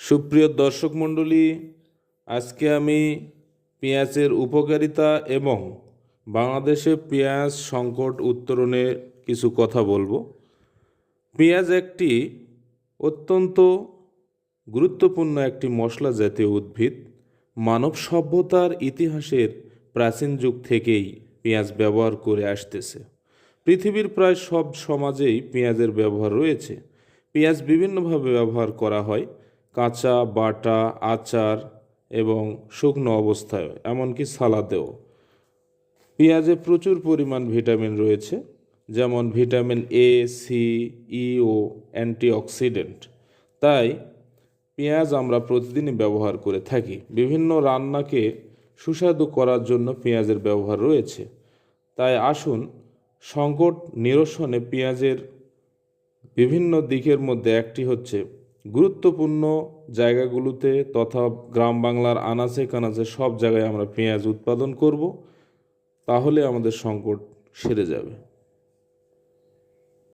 সুপ্রিয় দর্শক মণ্ডলী, আজকে আমি পেঁয়াজের উপকারিতা এবং বাংলাদেশে পেঁয়াজ সংকট উত্তরণে কিছু কথা বলব। পেঁয়াজ একটি অত্যন্ত গুরুত্বপূর্ণ একটি মশলা জাতীয় উদ্ভিদ। মানব সভ্যতার ইতিহাসের প্রাচীন যুগ থেকেই পেঁয়াজ ব্যবহার করে আসতেছে। পৃথিবীর প্রায় সব সমাজেই পেঁয়াজের ব্যবহার রয়েছে। পেঁয়াজ বিভিন্নভাবে ব্যবহার করা হয়। কাঁচা, বাটা, আচার এবং শুকনো অবস্থায়, এমনকি সালাদেও। পেঁয়াজে প্রচুর পরিমাণ ভিটামিন রয়েছে, যেমন ভিটামিন এ সি ই ও অ্যান্টিঅক্সিডেন্ট। তাই পেঁয়াজ আমরা প্রতিদিনই ব্যবহার করে থাকি। বিভিন্ন রান্নাকে সুস্বাদু করার জন্য পেঁয়াজের ব্যবহার রয়েছে। তাই আসুন, সংকট নিরসনে পেঁয়াজের বিভিন্ন দিকের মধ্যে একটি হচ্ছে গুরুত্বপূর্ণ জায়গাগুলোতে তথা গ্রাম বাংলার আনাচে কানাচে সব জায়গায় আমরা পেঁয়াজ উৎপাদন করব, তাহলে আমাদের সংকট সেরে যাবে।